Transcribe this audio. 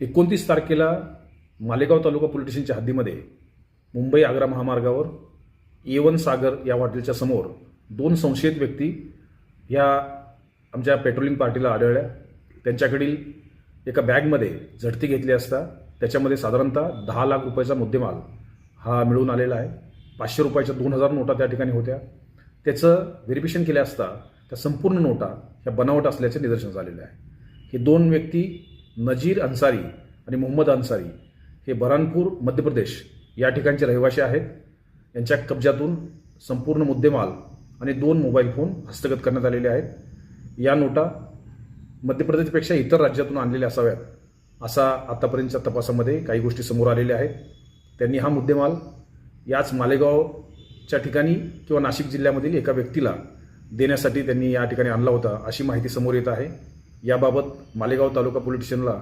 एकोणतीस तारखेला मालेगाव तालुका पोलीस स्टेशनच्या हद्दीमध्ये मुंबई आग्रा महामार्गावर एवन सागर या हॉटेलच्या समोर दोन संशयित व्यक्ती या आमच्या पेट्रोलिंग पार्टीला आढळल्या. त्यांच्याकडील एका बॅगमध्ये झडती घेतली असता त्याच्यामध्ये साधारणतः दहा लाख रुपयाचा मुद्देमाल हा मिळून आलेला आहे. पाचशे रुपयाच्या दोन हजार नोटा त्या ठिकाणी होत्या. त्याचं व्हेरिफिकेशन केल्या असता त्या संपूर्ण नोटा ह्या बनावट असल्याचे निदर्शन झालेलं आहे. हे दोन व्यक्ती नजीर अन्सारी आणि मोहम्मद अन्सारी हे बरानपूर मध्य प्रदेश या ठिकाणचे रहिवासी आहेत. यांच्या कब्जातून संपूर्ण मुद्देमाल आणि दोन मोबाईल फोन हस्तगत करण्यात आलेले आहेत. या नोटा मध्य प्रदेशपेक्षा इतर राज्यातून आणलेल्या असाव्यात असा आतापर्यंतच्या तपासामध्ये काही गोष्टी समोर आलेल्या आहेत. त्यांनी हा मुद्देमाल याच मालेगावच्या ठिकाणी किंवा नाशिक जिल्ह्यामधील एका व्यक्तीला देण्यासाठी त्यांनी या ठिकाणी आणला होता अशी माहिती समोर येत आहे. याबाबत मालेगाव तालुका पोलीस स्टेशनला